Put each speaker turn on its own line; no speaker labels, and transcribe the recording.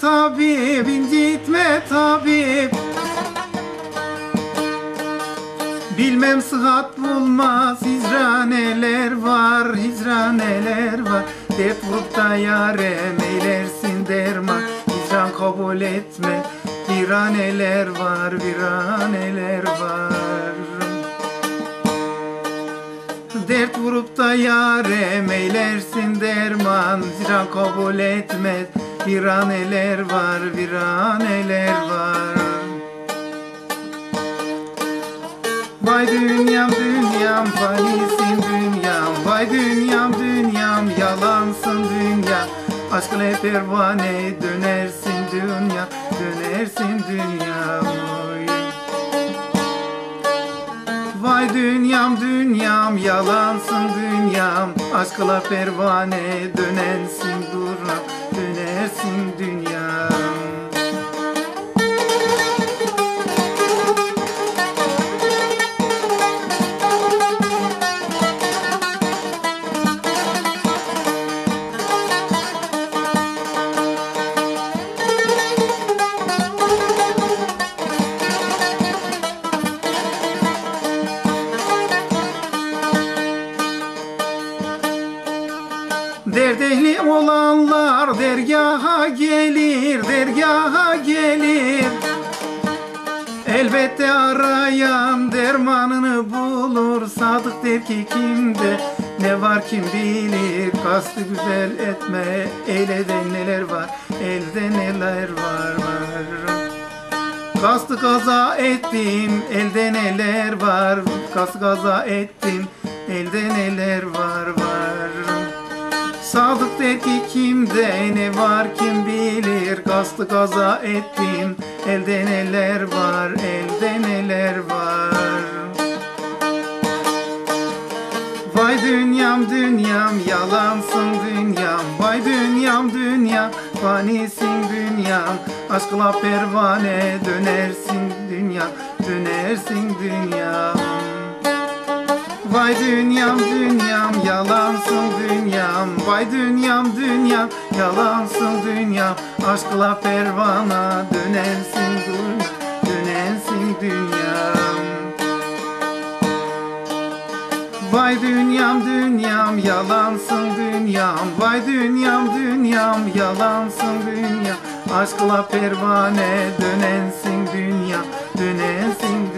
tabip, incitme tabip. Bilmem sıhhat bulmaz hicraneler var, hicraneler var. Dert vurup da yarem eylersin derman. Hicran kabul etme, viraneler var, viraneler var Dert vurup da yarem eylersin derman. Hicran kabul etmez. Viraneler var, viraneler var. Vay dünyam dünyam fanisin dünyam. Vay dünyam dünyam yalansın dünya. Aşk ile pervane dönersin dünya Dönersin dünya dünyam dünyam yalansın dünyam. Aşkla pervane dönersin duram Dönersin dünyam Derdehli olanlar dergaha gelir, dergaha gelir. Elbette arayan dermanını bulur Sadık der ki kimde? Ne var kim bilir Kastı güzel etme elede neler var Elde neler var var. Kastı kaza ettim elde neler var? Kastı kaza ettim elde neler var var Sadık der ki kimde ne var kim bilir? Kastı kaza ettim. Elde neler var elde neler var? Vay dünyam dünyam yalansın dünyam. Vay dünyam dünya fanisin dünyam. Aşkla pervane dönersin dünya Dönersin dünyam Vay dünyam dünyam yalansın dünyam. Vay dünyam dünyam yalansın dünyam. Aşkla pervana dönersin dünya Dönersin dünyam. Vay dünyam dünyam yalansın dünyam. Vay dünyam dünyam yalansın dünya Aşkla pervane dönensin dünya Dönensin dünya